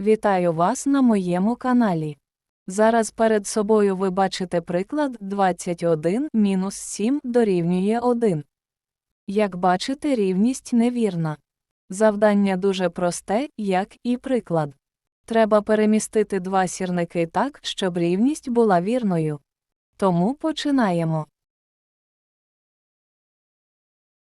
Вітаю вас на моєму каналі. Зараз перед собою ви бачите приклад 21 мінус 7 дорівнює 1. Як бачите, рівність невірна. Завдання дуже просте, як і приклад. Треба перемістити два сірники так, щоб рівність була вірною. Тому починаємо.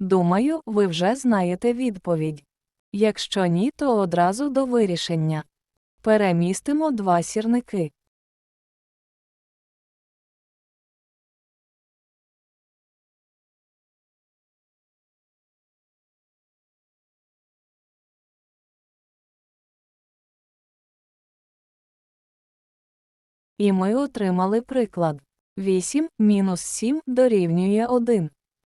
Думаю, ви вже знаєте відповідь. Якщо ні, то одразу до вирішення. Перемістимо два сірники. І ми отримали приклад. 8 мінус 7 дорівнює 1.